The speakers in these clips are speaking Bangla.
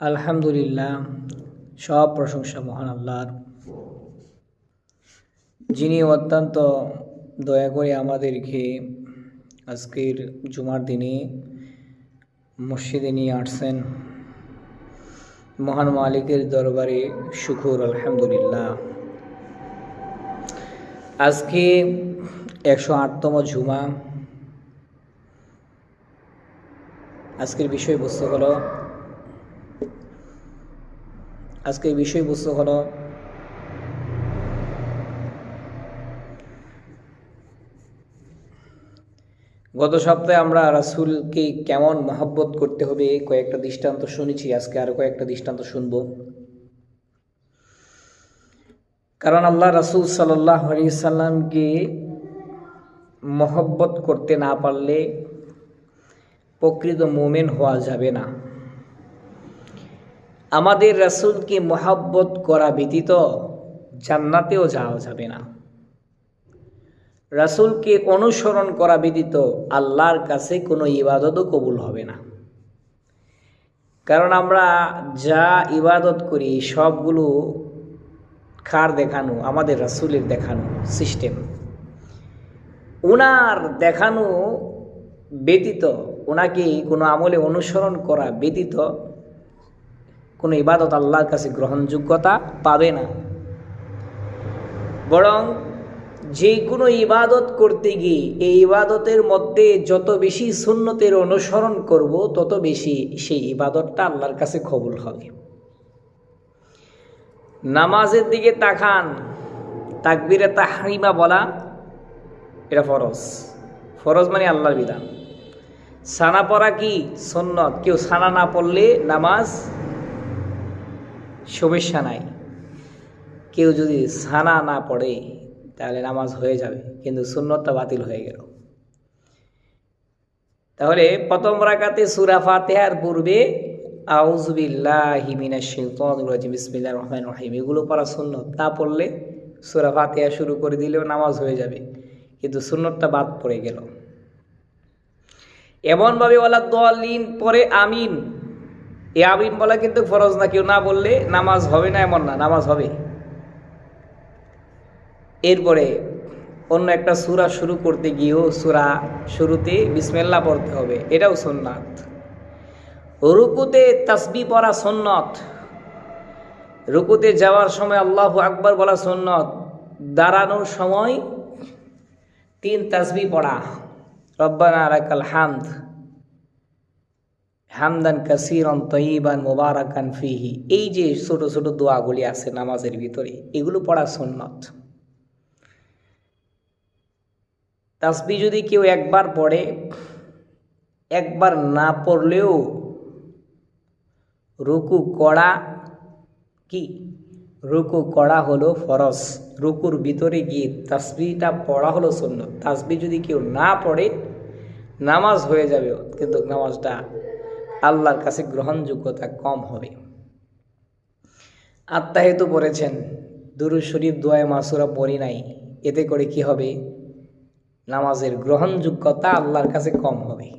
আলহামদুলিল্লাহ, সব প্রশংসা মহান আল্লাহর। যিনি অত্যন্ত দয়া করে আমাদেরকে আজকের জুমার দিনে মসজিদে নিয়ে আসছেন। মহান মালিকের দরবারে শুকুর, আলহামদুলিল্লাহ। আজকে একশো আটতম জুমা। আজকের বিষয়বস্তু হলো আজকের বিষয়বস্তু হলো গত সপ্তাহে আমরা রাসূলকে কেমন মহব্বত করতে হবে কয়েকটা দৃষ্টান্ত শুনেছি, আজকে আরও কয়েকটা দৃষ্টান্ত শুনব। কারণ আল্লাহ রাসূল সাল্লাহ সাল্লামকে মহব্বত করতে না পারলে প্রকৃত মোমেন হওয়া যাবে না। আমাদের রাসূলকে মহাব্বত করা ব্যতীত জান্নাতেও যাওয়া যাবে না। রাসূলকে অনুসরণ করা ব্যতীত আল্লাহর কাছে কোনো ইবাদতও কবুল হবে না। কারণ আমরা যা ইবাদত করি, সবগুলো খার দেখানো? আমাদের রাসূলের দেখানো সিস্টেম। ওনার দেখানো ব্যতীত ওনাকে কোনো আমলে অনুসরণ করা ব্যতীত কোনো ইবাদত আল্লাহর কাছে গ্রহণযোগ্যতা পাবে না। বরং যে কোনো ইবাদত করতে গিয়ে এই ইবাদতের মধ্যে যত বেশি সুন্নতের অনুসরণ করব, তত বেশি সেই ইবাদতটা আল্লাহর কাছে কবুল হবে। নামাজের দিকে তাকান, তাকবিরে তাহরিমা বলা এটা ফরজ। ফরজ মানে আল্লাহর বিধান। সানা পড়া কি? সন্ন্যত কেউ সানা না পড়লে নামাজ সমস্যা নাই। কেউ যদি সানা না পড়ে, তাহলে নামাজ হয়ে যাবে, কিন্তু সুন্নতটা বাতিল হয়ে গেল। তাহলে প্রথম রাকাতে সুরা ফাতেহার পূর্বে বিসমিল্লাহির রহমানির রহিম, এগুলো পড়া সুন্নত। না পড়লে সুরা ফাতেহা শুরু করে দিলেও নামাজ হয়ে যাবে, কিন্তু সুন্নতটা বাদ পড়ে গেল। এমনভাবে ওলা দলিন পরে আমিন। এ আমিন বলা কিন্তু ফরজ না, কেউ না বললে নামাজ হবে না এমন না, নামাজ হবে। এরপরে অন্য একটা সুরা শুরু করতে গিয়েও সুরা শুরুতে বিসমেল্লা পড়তে হবে, এটাও সুন্নাত। রুকুতে তাসবি পড়া সুন্নত। রুকুতে যাওয়ার সময় আল্লাহ আকবর বলা সুন্নত। দাঁড়ানোর সময় তিন তাসবি পড়া। রব্বানা রাকাল হামদ। হামদান কাসিরন তৈবান মোবারাকান ফিহি। এই যে ছোট ছোট দোয়াগুলি আছে নামাজের ভিতরে, এগুলো পড়া সুন্নত। তাসবি যদি কেউ একবার পড়ে, একবার না পড়লেও রুকু কড়া কি? রুকু কড়া হলো ফরজ। রুকুর ভিতরে গিয়ে তাসবিটা পড়া হলো শূন্য তাসবি যদি কেউ না পড়ে, নামাজ হয়ে যাবে, কিন্তু নামাজটা আল্লাহর কাছে গ্রহণযোগ্যতা কম হবে। আত্মাহেতু পড়েছেন দুরু শরীফ দোয়ায় মাসুরা পড়ি নাই। এতে করে কি হবে? নামাজের গ্রহণযোগ্যতা আল্লাহর কাছে কম হবে।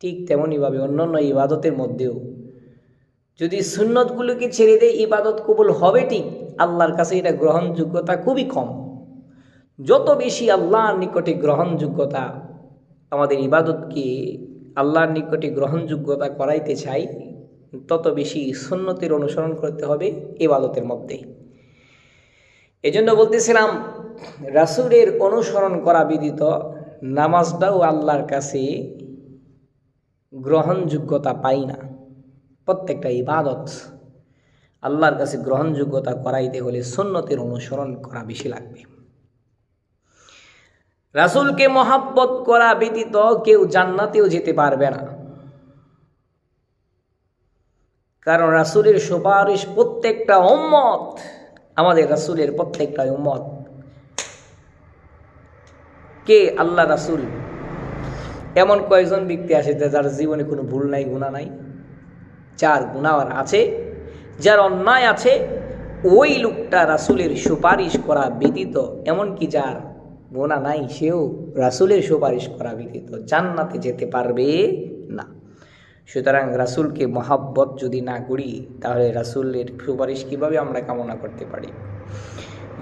ঠিক তেমনইভাবে অন্যান্য ইবাদতের মধ্যেও যদি সুন্নতগুলোকে ছেড়ে দেয়, ইবাদত কবুল হবে ঠিক। আল্লাহর কাছে এটা গ্রহণযোগ্যতা খুবই কম। যত বেশি আল্লাহর নিকটে গ্রহণযোগ্যতা আমাদের ইবাদতকে আল্লাহর নিকটে গ্রহণযোগ্যতা করাইতে চাই, তত বেশি সুন্নতের অনুসরণ করতে হবে ইবাদতের মধ্যে। এজন্য বলতেছিলাম, রাসুলের অনুসরণ করা বিদিত নামাজটাও আল্লাহর কাছে গ্রহণযোগ্যতা পাই না। প্রত্যেকটা ইবাদত আল্লাহর কাছে গ্রহণযোগ্যতা করাইতে হলে সুন্নতের অনুসরণ করা বেশি লাগবে। রাসুলকে মহাব্বত করা ব্যতীত কেউ জান্নাতেও যেতে পারবে না। কারণ রাসুলের সুপারিশ প্রত্যেকটা উম্মত, আমাদের রাসুলের প্রত্যেকটা উম্মত। কে? আল্লাহ রাসুল। এমন কয়েকজন ব্যক্তি আছে যার জীবনে কোনো ভুল নাই গুণা নাই? যার গুণাওয়ার আছে, যার অন্যায় আছে, ওই লোকটা রাসুলের সুপারিশ করা ব্যতীত, এমনকি যার গোনা নাই, সেও রাসুলের সুপারিশ করা ব্যতীত জান্নাতে যেতে পারবে না। সুতরাং রাসূলকে মহাব্বত যদি না করি, তাহলে রাসূলের সুপারিশ কীভাবে আমরা কামনা করতে পারি?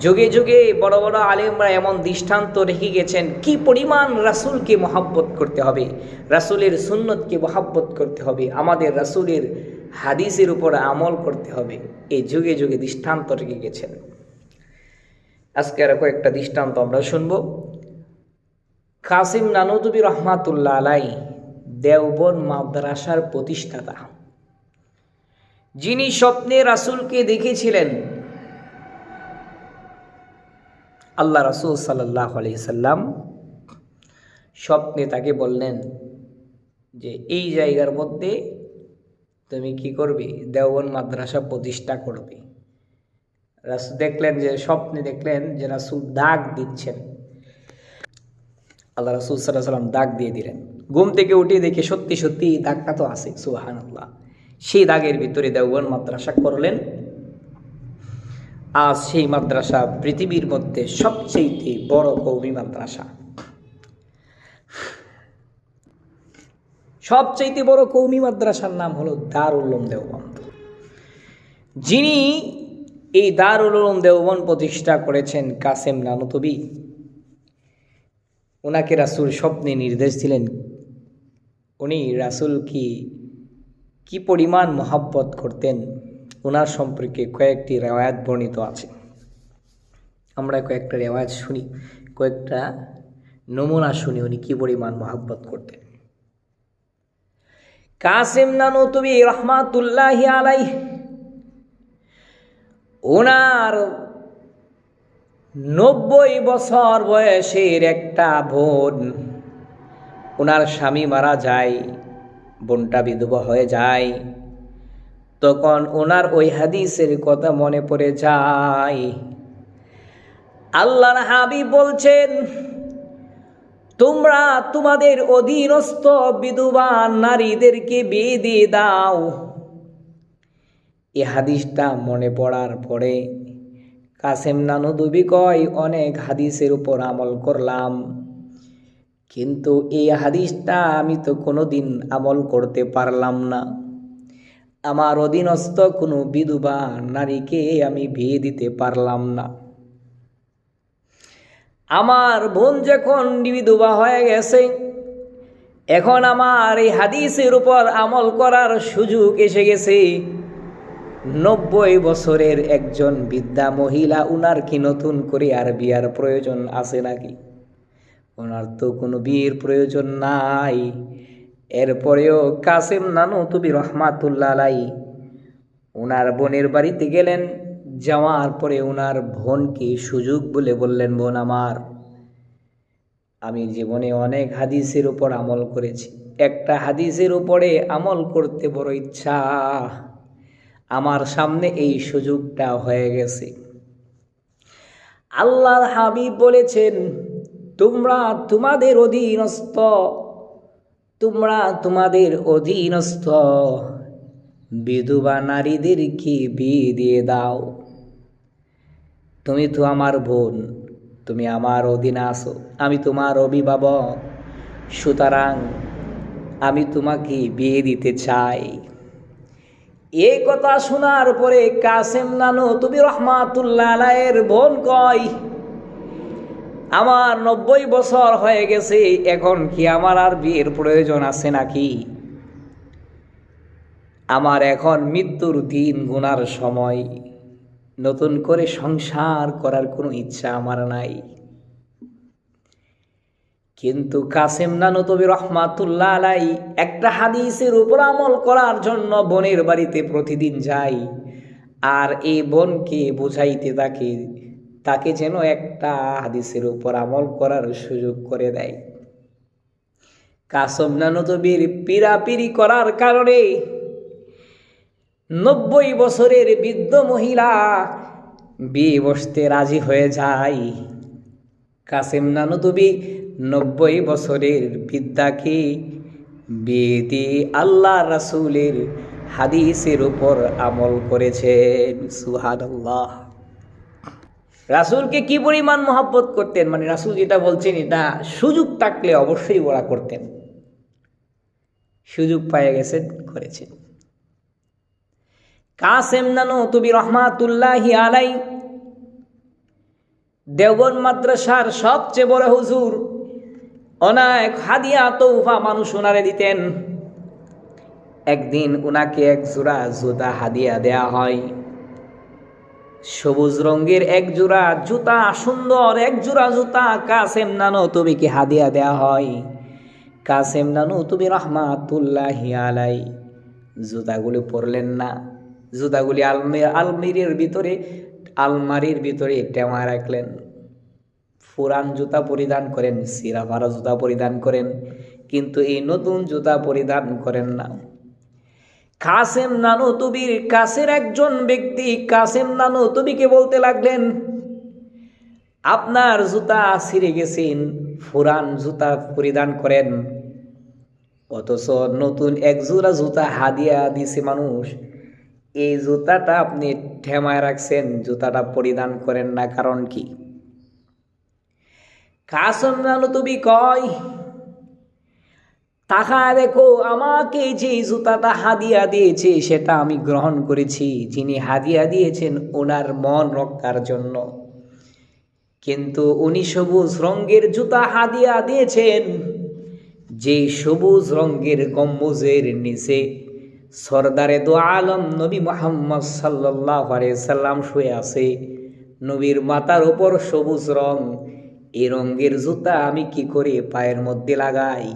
যুগে যুগে বড় বড় আলেমরা এমন দৃষ্টান্ত রেখে গেছেন, কি পরিমাণ রাসূলকে মহাব্বত করতে হবে? রাসূলের সুন্নতকে মহাব্বত করতে হবে, আমাদের রাসূলের হাদিসের উপর আমল করতে হবে। এই যুগে যুগে দৃষ্টান্ত রেখে গেছেন। আজকে আর কয়েকটা দৃষ্টান্ত আমরা শুনব। কাসিম নানুদুবি রহমাতুল্লাহ আলাই দেওবন মাদ্রাসার প্রতিষ্ঠাতা। যিনি স্বপ্নে রাসূলকে দেখেছিলেন। আল্লাহ রাসূল সাল্লাহ সাল্লাম স্বপ্নে তাকে বললেন যে, এই জায়গার মধ্যে তুমি কি করবে? দেওবন মাদ্রাসা প্রতিষ্ঠা করবে। রাসূল দেখলেন যে, স্বপ্নে দেখলেন যে রাসূল দাগ দিচ্ছেন। আল্লাহ রাসূল সাল্লাহ সাল্লাম দাগ দিয়ে দিলেন। ঘুম থেকে উঠে দেখে সত্যি সত্যি দাগটা তো আছে সুহান আল্লাহ সেই দাগের ভিতরে দেওবন মাদ্রাসা করলেন। আজ সেই মাদ্রাসা পৃথিবীর মধ্যে সবচেয়ে বড় কৌমি মাদ্রাসা। সবচেয়ে বড় কৌমি মাদ্রাসার নাম হলো দারুল উলুম দেওবন্দ। যিনি এই দারুল উলুম দেওবন প্রতিষ্ঠা করেছেন কাসেম নানুতবি। ওনাকে রাসূল স্বপ্নে নির্দেশ দিলেন, উনি রাসুল কি কি পরিমাণ মহাব্বত করতেন ওনার সম্পর্কে কয়েকটি রেওয়ায়াত বর্ণিত আছে। আমরা কয়েকটা রেওয়ায়াত শুনি, কয়েকটা নমুনা শুনি উনি কি পরিমাণ মহাব্বত করতেন। কাসিম নানুতুবি রহমাতুল্লাহ আলাই ওনার নব্বই বছর বয়সের একটা বোন। ওনার স্বামী মারা যায়, বোনটা বিধবা হয়ে যায়। তখন ওনার ওই হাদিসের কথা মনে পড়ে যায়। আল্লাহর হাবিব বলছেন, তোমরা তোমাদের অধীনস্থ বিধবা নারীদেরকে বিয়ে দিয়ে দাও। এ হাদিসটা মনে পড়ার পরে কাসেম নানুদুবি কয়, অনেক হাদিসের উপর আমল করলাম। কিন্তু এই হাদিসটা আমি তো কোনো দিন আমল করতে পারলাম না। আমার অধীনস্থ কোনো বিধবা নারীকে আমি বিয়ে দিতে পারলাম না। আমার বোন যখন বিধবা হয়ে গেছে, এখন আমার এই হাদিসের উপর আমল করার সুযোগ এসে গেছে। নব্বই বছরের একজন বিদ্যা মহিলা উনার কি নতুন করে আর বিয়ার প্রয়োজন আছে নাকি? ওনার তো কোনো বিয়ের প্রয়োজন নাই। এরপরেও কাসেম নানু তুবি রহমাতুল্লাহ আলাই ওনার বোনের বাড়িতে গেলেন, যাওয়ার পরে ওনার বোনকে সুযোগ বলে বললেন, বোন আমার, আমি জীবনে অনেক হাদিসের উপর আমল করেছি। একটা হাদিসের উপরে আমল করতে বড় ইচ্ছা। আমার সামনে এই সুযোগটা হয়ে গেছে। আল্লাহর হাবিব বলেছেন, তোমরা তোমাদের অধীনস্থ, তোমরা তোমাদের অধীনস্থ। বিধবা নারীদেরকে বিয়ে দিয়ে দাও। তুমি তো আমার বোন, তুমি আমার অধীনে আসো আমি তোমার অভিভাবক। সুতরাং আমি তোমাকে বিয়ে দিতে চাই। এই কথা শোনার পরে কাসেম নানু, তুমি রহমাতুল্লাহ আলাইয়ের বোন কয় আমার নব্বই বছর হয়ে গেছে, এখন কি আমার আর বিয়ের প্রয়োজন আছে নাকি? আমার এখন মৃত্যুর দিন, গুনার সময়। নতুন করে সংসার করার কোনো ইচ্ছা আমার নাই। কিন্তু কাসেম নানতবি রহমাতুল্লাহ আলাই একটা হাদিসের উপর আমল করার জন্য বোনের বাড়িতে প্রতিদিন যাই আর এই বোনকে বুঝাইতে তাকে তাকে যেন একটা হাদিসের উপর আমল করার সুযোগ করে দেয়। কাসম নানতবির পিরাপিরি করার কারণে নব্বই বছরের বৃদ্ধ মহিলা বিয়ে বসতে রাজি হয়ে যায়। কাসেম নানুতুবি নব্বই বছরের বিদ্যাকে বিয়ে দিয়ে আল্লাহ রাসুলের হাদিসের উপর আমল করেছেন। সুহাদ আল্লাহ রাসুলকে কি পরিমাণ মহাব্বত করতেন? মানে রাসুল যেটা বলছেন, এটা সুযোগ থাকলে অবশ্যই ওরা করতেন। সুযোগ পেয়ে গেছেন, করেছেন। কাসেম নানু তুবি রহমাতুল্লাহি আলাই দেওবন মাদ্রাসার সবচেয়ে বড় হুজুর অনেক হাদিয়া তৌফা মানুষ ওনারে দিতেন। একদিন উনাকে এক জোড়া জুতা হাদিয়া দেয়া হয়। সবুজ রঙের এক জোড়া জুতা, সুন্দর এক জোড়া জুতা। কাসেম নানো তুমি কি হাদিয়া দেয়া হয়। কাসেম নানু তুমি রহমাতুল্লাহি আলাই। জুতাগুলি পরলেন না। জুতাগুলি আলমি, আলমিরের ভিতরে, আলমারির ভিতরে টেমা রাখলেন। পুরান জুতা পরিধান করেন সিরা ভাড়া জুতা পরিধান করেন, কিন্তু এই নতুন জুতা পরিধান করেন না। কাসেম নানু তুবির কাছের একজন ব্যক্তি কাসেম নানু তুবিকে বলতে লাগলেন, আপনার জুতা ছিঁড়ে গেছেন ফুরান জুতা পরিধান করেন। অথচ নতুন এক জোড়া জুতা হাদিয়া দিছে মানুষ। এই জুতাটা আপনি ঠেমায় রাখছেন, জুতাটা পরিধান করেন না, কারণ কি? কাসম তুমি কয় তাকা দেখো, আমাকে যে জুতাটা হাদিয়া দিয়েছে, সেটা আমি গ্রহণ করেছি, যিনি হাদিয়া দিয়েছেন ওনার মন রক্ষার জন্য। কিন্তু উনি সবুজ রঙের জুতা হাদিয়া দিয়েছেন, যে সবুজ রঙের গম্বুজের নিচে সর্দারে দো আলম নবী মোহাম্মদ সাল্লাহ সাল্লাম শুয়ে আছে। নবীর মাথার উপর সবুজ রং এই রঙের জুতা আমি কি করে পায়ের মধ্যে লাগাই?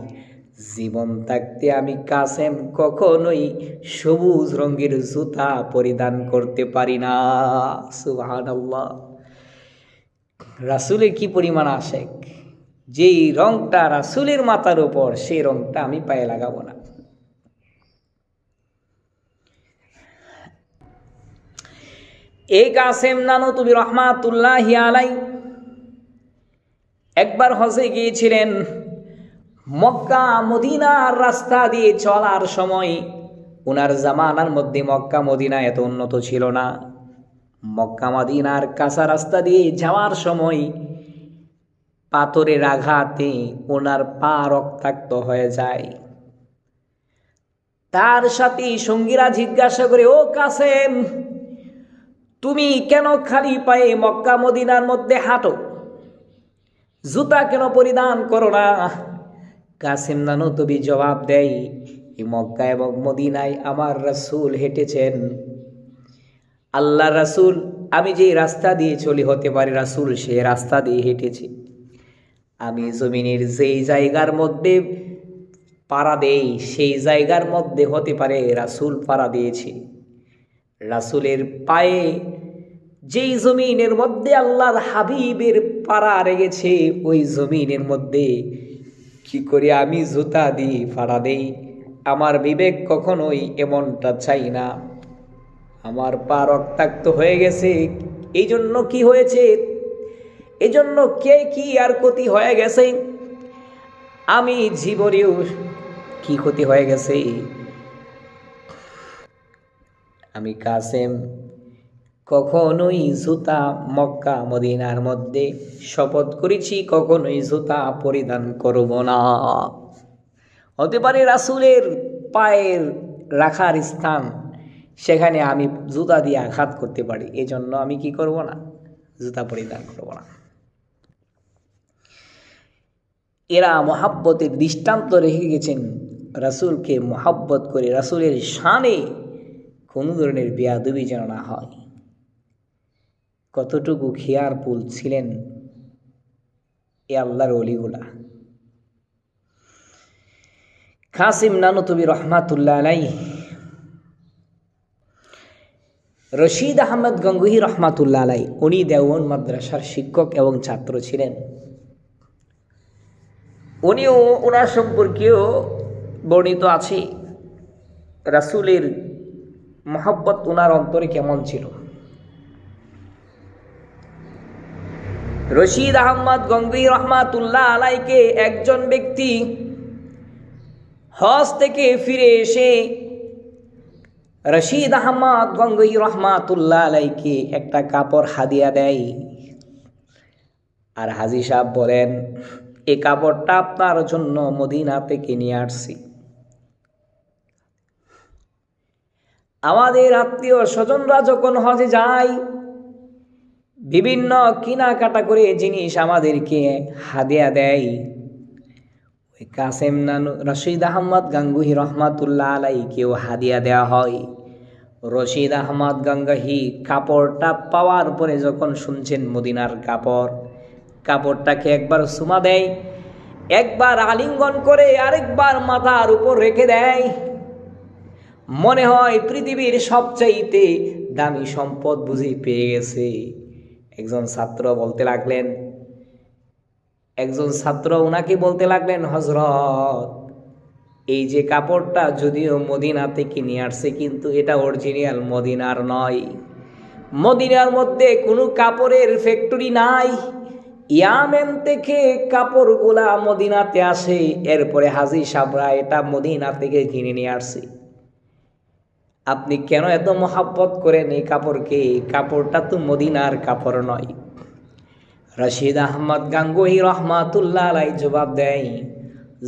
জীবন থাকতে আমি কাসেম কখনোই সবুজ রঙের জুতা পরিধান করতে পারি না। সুবহানাল্লাহ। রাসুলের কি পরিমাণ আশেক? যেই রংটা রাসুলের মাথার উপর, সেই রংটা আমি পায়ে লাগাবো না। এই কাসেম নানু, তুমি রহমাতুল্লাহ আলাই একবার হজে গিয়েছিলেন, মক্কা, মদিনার রাস্তা দিয়ে চলার সময় ওনার জামানার মধ্যে মক্কা, মদিনা এত উন্নত ছিল না। মক্কা, মদিনার কাঁচা রাস্তা দিয়ে যাওয়ার সময় পাথরের আঘাতে ওনার পা রক্তাক্ত হয়ে যায়। তার সাথে সঙ্গীরা জিজ্ঞাসা করে, ও কাসেম, তুমি কেন খালি পায়ে মক্কা, মদিনার মধ্যে হাঁটো? জুতা কেন পরিধান করো না? কাসিম নানু তবি জবাব দেয় এই মক্কা এবং মদিনায় আমার রাসুল হেঁটেছেন। আল্লাহ রাসুল, আমি যে রাস্তা দিয়ে চলি হতে পারি, রাসুল সে রাস্তা দিয়ে হেঁটেছি। আমি জমিনের যেই জায়গার মধ্যে পাড়া দেই, সেই জায়গার মধ্যে হতে পারে, রাসুল পাড়া দিয়েছি। রাসুলের পায়ে যেই জমিনের মধ্যে আল্লাহর হাবিবের পাড়া রেগেছে, ওই জমিনের মধ্যে কি করে আমি জুতা দিই ফাড়া দেই? আমার বিবেক কখনোই এমনটা চাই না। আমার পা রক্তাক্ত হয়ে গেছে। এই জন্য কি হয়েছে? এই জন্য কে কি আর ক্ষতি হয়ে গেছে? আমি জীবনেও কি ক্ষতি হয়ে গেছে? আমি কাসেম। কখনোই জুতা মক্কা মদিনার মধ্যে শপথ করেছি, কখনোই জুতা পরিধান করব না। হতে পারে রাসুলের পায়ের রাখার স্থান, সেখানে আমি জুতা দিয়ে আঘাত করতে পারি, এজন্য আমি কি করব না? জুতা পরিধান করব না। এরা মহাব্বতের দৃষ্টান্ত রেখে গেছেন, রাসুলকে মহাব্বত করে, রাসুলের শানে কোনো ধরনের বেয়াদবি যেন না হয়। কতটুকু খেয়ার পুল ছিলেন এ আল্লাহর অলিগুলা খাসিম নানুতবি রহমাতুল্লাহ আলাই রশিদ আহমদ গঙ্গুহি রহমাতুল্লাহ আলাই উনি দেওয়ন মাদ্রাসার শিক্ষক এবং ছাত্র ছিলেন। উনিও ওনার সম্পর্কেও বর্ণিত আছে, রাসুলের মহাব্বত ওনার অন্তরে কেমন ছিল? রশিদ আহমদ গঙ্গুই রহমাতুল্লাহ আলাইকে একজন ব্যক্তি হজ থেকে ফিরে এসে রশিদ আহমদ গঙ্গুই রহমাতুল্লাহ আলাইকে একটা কাপড় হাদিয়া দেয়। আর হাজি সাহেব বলেন এই কাপড়টা আপনার জন্য মদিনা থেকে নিয়ে আসছি। আমাদের আত্মীয় স্বজনরা যখন হজে যায় বিভিন্ন কেনাকাটা করে জিনিস আমাদেরকে হাদিয়া দেয়। ওই কাসেম নানু রশিদ আহমদ গাঙ্গুহি রহমাতুল্লাহ আলাইকেও হাদিয়া দেওয়া হয়। রশিদ আহমদ গাঙ্গাহি কাপড়টা পাওয়ার পরে যখন শুনছেন মদিনার কাপড়, কাপড়টাকে একবার সুমা দেয়, একবার আলিঙ্গন করে আরেকবার মাথার উপর রেখে দেয়। মনে হয় পৃথিবীর সবচাইতে দামি সম্পদ বুঝি পেয়ে গেছে। একজন ছাত্র বলতে লাগলেন, একজন ছাত্র ওনাকে বলতে লাগলেন হজরত এই যে কাপড়টা যদিও মদিনা থেকে নিয়ে আসছে, কিন্তু এটা অরিজিনাল মদিনার নয়। মদিনার মধ্যে কোনো কাপড়ের ফ্যাক্টরি নাই। ইয়ামেন থেকে কাপড়গুলা মদিনাতে আসে, এরপরে হাজি সাবরা এটা মদিনা থেকে কিনে নিয়ে আসছে আপনি কেন এত মহাব্বত করেন এই কাপড়কে? কাপড়টা তো মদিনার কাপড় নয়। রশিদ আহমদ গাঙ্গুহি রহমাতুল্লাহ আলাই জবাব দেয়,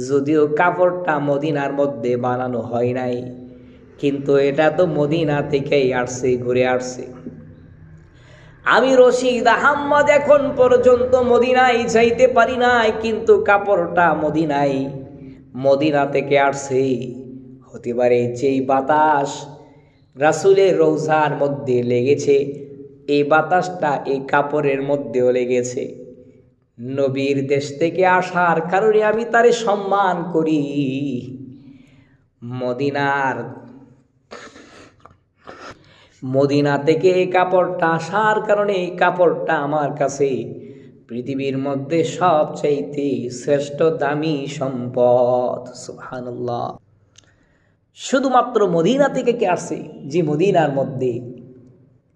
যদিও কাপড়টা মদিনার মধ্যে বানানো হয় নাই, কিন্তু এটা তো মদিনা থেকেই আসছে, ঘুরে আসছে। আমি রশিদ আহম্মদ এখন পর্যন্ত মদিনায় যাইতে পারি নাই, কিন্তু কাপড়টা মদিনায়, মদিনা থেকে আসছে। হতে পারে যেই বাতাস রাসুলের রৌজার মধ্যে লেগেছে, এই বাতাসটা এই কাপড়ের মধ্যেও লেগেছে। নবীর দেশ থেকে আসার কারণে আমি তারে সম্মান করি। মদিনার মদিনা থেকে এই কাপড়টা আসার কারণে এই কাপড়টা আমার কাছে পৃথিবীর মধ্যে সবচাইতে শ্রেষ্ঠ দামি সম্পদ। সুবহানাল্লাহ। শুধুমাত্র মদিনা থেকে কে আসে? যে মদিনার মধ্যে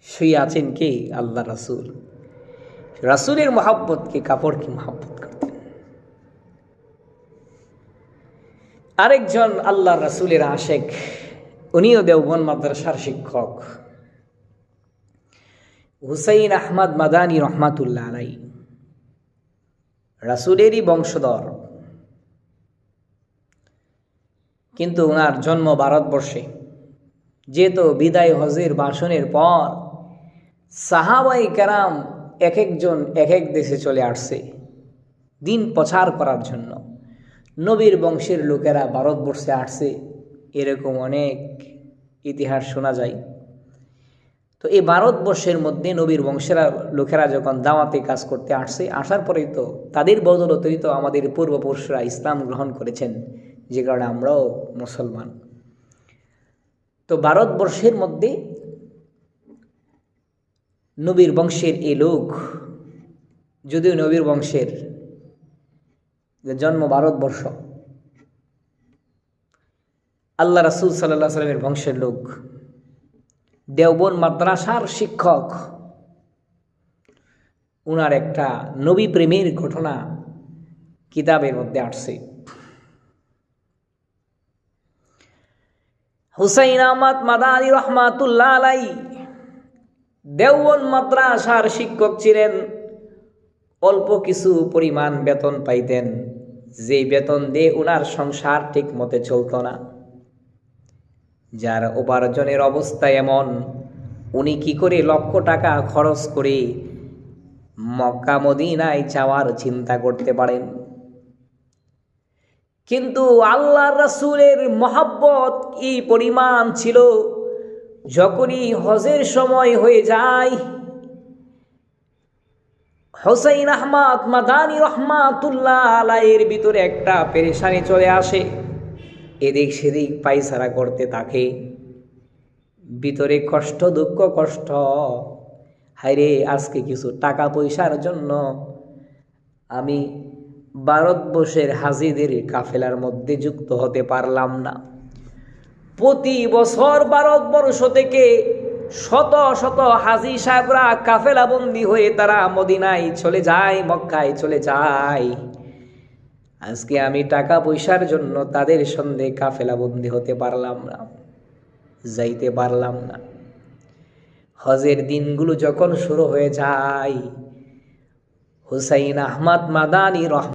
শুয়ে আছেন কে? আল্লাহ রাসুল। রাসুলের মহাব্বতকে কাপড়কে মহাব্বত করতেন? আরেকজন আল্লাহ রাসুলের আশেক, উনিও দেওবন মাদ্রাসার শিক্ষক। হুসাইন আহমদ মাদানী রহমাতুল্লাহ আলাই রাসুলেরই বংশধর। কিন্তু ওনার জন্ম ভারতবর্ষে। যেহেতু বিদায় হজের বাসনের পর সাহাবাই কেরাম এক একজন এক এক দেশে চলে আসছে দিন প্রচার করার জন্য। নবীর বংশের লোকেরা ভারতবর্ষে আসছে এরকম অনেক ইতিহাস শোনা যায়। তো এই ভারতবর্ষের মধ্যে নবীর বংশেরা লোকেরা যখন দাওয়াতে কাজ করতে আসছে, আসার পরেই তো তাদের বদলতেই তো আমাদের পূর্বপুরুষরা ইসলাম গ্রহণ করেছেন। যে কারণে আমরাও মুসলমান। তো ভারতবর্ষের মধ্যে নবীর বংশের এই লোক, যদিও নবীর বংশের জন্ম ভারতবর্ষ, আল্লাহ রাসুল সাল্লাহ সাল্লামের বংশের লোক, দেওবন মাদ্রাসার শিক্ষক, উনার একটা নবী প্রেমের ঘটনা কিতাবের মধ্যে আসছে। হুসাইন আহমদ মাদানী রহমাতুল্লাহ আলাই দেওয়ন মাদ্রাসার শিক্ষক ছিলেন। অল্প কিছু পরিমাণ বেতন পাইতেন। যে বেতন দিয়ে উনার সংসার ঠিক মতে চলত না। যার উপার্জনের অবস্থা এমন, উনি কি করে লক্ষ টাকা খরচ করে মক্কা মদিনায় যাওয়ার চিন্তা করতে পারেন? কিন্তু আল্লাহ রাসুলের মহাব্বত কি পরিমাণ ছিল? যখনই হজের সময় হয়ে যায়, হোসাইন আহমদ মাদানী রহমাতুল্লাহ আলাইয়ের ভিতরে একটা পেরেশানি চলে আসে। এদিক সেদিক পাইসারা করতে থাকে। ভিতরে কষ্ট, দুঃখ, কষ্ট। হাইরে আজকে কিছু টাকা পয়সার জন্য আমি ভারতবর্ষের হাজিদের কাফেলার মধ্যে যুক্ত হতে পারলাম না। প্রতি বছর ভারতবর্ষ থেকে শত শত হাজি সাহেবরা কাফেলা বন্দি হয়ে তারা মদিনায় চলে যায়, মক্কায় চলে যায়। আজকে আমি টাকা পয়সার জন্য তাদের সন্ধে কাফেলা বন্দি হতে পারলাম না, যাইতে পারলাম না। হজের দিনগুলো যখন শুরু হয়ে যায়, হুসাইন আহমদ মাদানি রহ